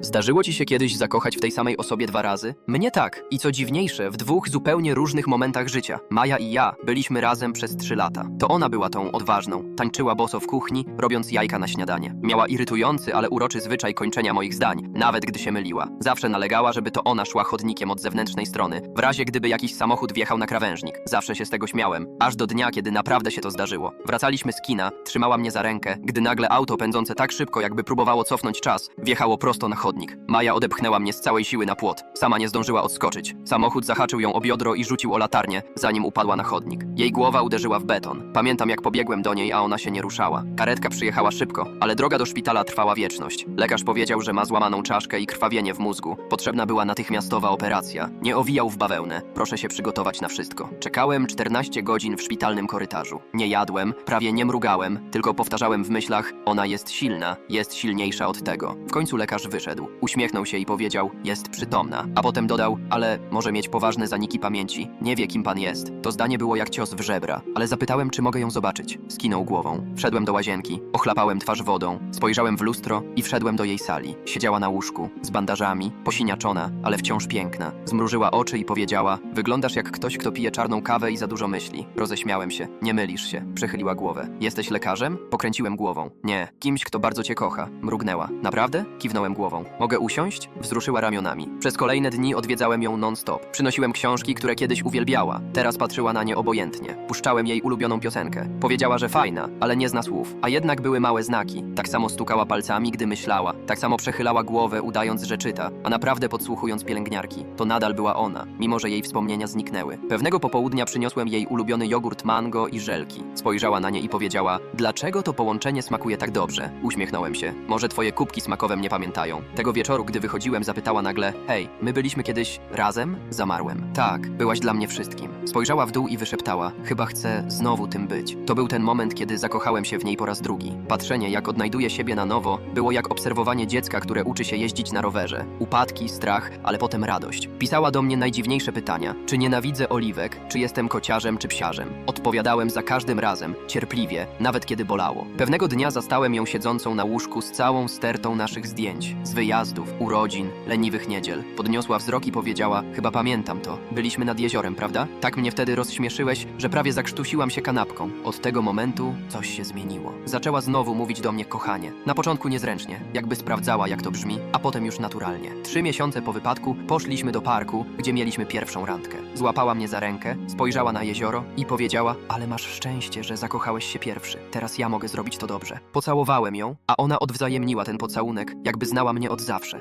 Zdarzyło ci się kiedyś zakochać w tej samej osobie dwa razy? Mnie tak. I co dziwniejsze, w dwóch zupełnie różnych momentach życia. Maja i ja byliśmy razem przez trzy lata. To ona była tą odważną. Tańczyła boso w kuchni, robiąc jajka na śniadanie. Miała irytujący, ale uroczy zwyczaj kończenia moich zdań, nawet gdy się myliła. Zawsze nalegała, żeby to ona szła chodnikiem od zewnętrznej strony, w razie gdyby jakiś samochód wjechał na krawężnik. Zawsze się z tego śmiałem, aż do dnia, kiedy naprawdę się to zdarzyło. Wracaliśmy z kina, trzymała mnie za rękę, gdy nagle auto pędzące tak szybko, jakby próbowało cofnąć czas, wjechało prosto na chodnik. Maja odepchnęła mnie z całej siły na płot. Sama nie zdążyła odskoczyć. Samochód zahaczył ją o biodro i rzucił o latarnię, zanim upadła na chodnik. Jej głowa uderzyła w beton. Pamiętam, jak pobiegłem do niej, a ona się nie ruszała. Karetka przyjechała szybko, ale droga do szpitala trwała wieczność. Lekarz powiedział, że ma złamaną czaszkę i krwawienie w mózgu. Potrzebna była natychmiastowa operacja. Nie owijał w bawełnę. Proszę się przygotować na wszystko. Czekałem 14 godzin w szpitalnym korytarzu. Nie jadłem, prawie nie mrugałem, tylko powtarzałem w myślach: Ona jest silna, jest silniejsza od tego. W końcu lekarz wyszedł. Uśmiechnął się i powiedział: Jest przytomna. A potem dodał: Ale może mieć poważne zaniki pamięci. Nie wie, kim pan jest. To zdanie było jak cios w żebra, ale zapytałem, czy mogę ją zobaczyć. Skinął głową. Wszedłem do łazienki, ochlapałem twarz wodą, spojrzałem w lustro i wszedłem do jej sali. Siedziała na łóżku, z bandażami, posiniaczona, ale wciąż piękna. Zmrużyła oczy i powiedziała: Wyglądasz jak ktoś, kto pije czarną kawę i za dużo myśli. Roześmiałem się. Nie mylisz się. Przechyliła głowę. Jesteś lekarzem? Pokręciłem głową. Nie. Kimś, kto bardzo cię kocha. Mrugnęła. Naprawdę? Kiwnąłem głową. Mogę usiąść? Wzruszyła ramionami. Przez kolejne dni odwiedzałem ją non-stop. Przynosiłem książki, które kiedyś uwielbiała. Teraz patrzyła na nie obojętnie. Puszczałem jej ulubioną piosenkę. Powiedziała, że fajna, ale nie zna słów. A jednak były małe znaki. Tak samo stukała palcami, gdy myślała. Tak samo przechylała głowę, udając, że czyta. A naprawdę podsłuchując pielęgniarki. To nadal była ona, mimo że jej wspomnienia zniknęły. Pewnego popołudnia przyniosłem jej ulubiony jogurt mango i żelki. Spojrzała na nie i powiedziała: Dlaczego to połączenie smakuje tak dobrze? Uśmiechnąłem się. Może twoje kubki smakowe mnie pamiętają. Tego wieczoru, gdy wychodziłem, zapytała nagle: Hej, my byliśmy kiedyś razem? Zamarłem. Tak, byłaś dla mnie wszystkim. Spojrzała w dół i wyszeptała: Chyba chcę znowu tym być. To był ten moment, kiedy zakochałem się w niej po raz drugi. Patrzenie, jak odnajduje siebie na nowo, było jak obserwowanie dziecka, które uczy się jeździć na rowerze. Upadki, strach, ale potem radość. Pisała do mnie najdziwniejsze pytania: czy nienawidzę oliwek, czy jestem kociarzem, czy psiarzem. Odpowiadałem za każdym razem, cierpliwie, nawet kiedy bolało. Pewnego dnia zastałem ją siedzącą na łóżku z całą stertą naszych zdjęć, z wyjazdów, urodzin, leniwych niedziel. Podniosła wzrok i powiedziała: Chyba pamiętam to. Byliśmy nad jeziorem, prawda? Tak mnie wtedy rozśmieszyłeś, że prawie zakrztusiłam się kanapką. Od tego momentu coś się zmieniło. Zaczęła znowu mówić do mnie kochanie. Na początku niezręcznie, jakby sprawdzała, jak to brzmi, a potem już naturalnie. Trzy miesiące po wypadku poszliśmy do parku, gdzie mieliśmy pierwszą randkę. Złapała mnie za rękę, spojrzała na jezioro i powiedziała: Ale masz szczęście, że zakochałeś się pierwszy. Teraz ja mogę zrobić to dobrze. Pocałowałem ją, a ona odwzajemniła ten pocałunek, jakby znała mnie od zawsze.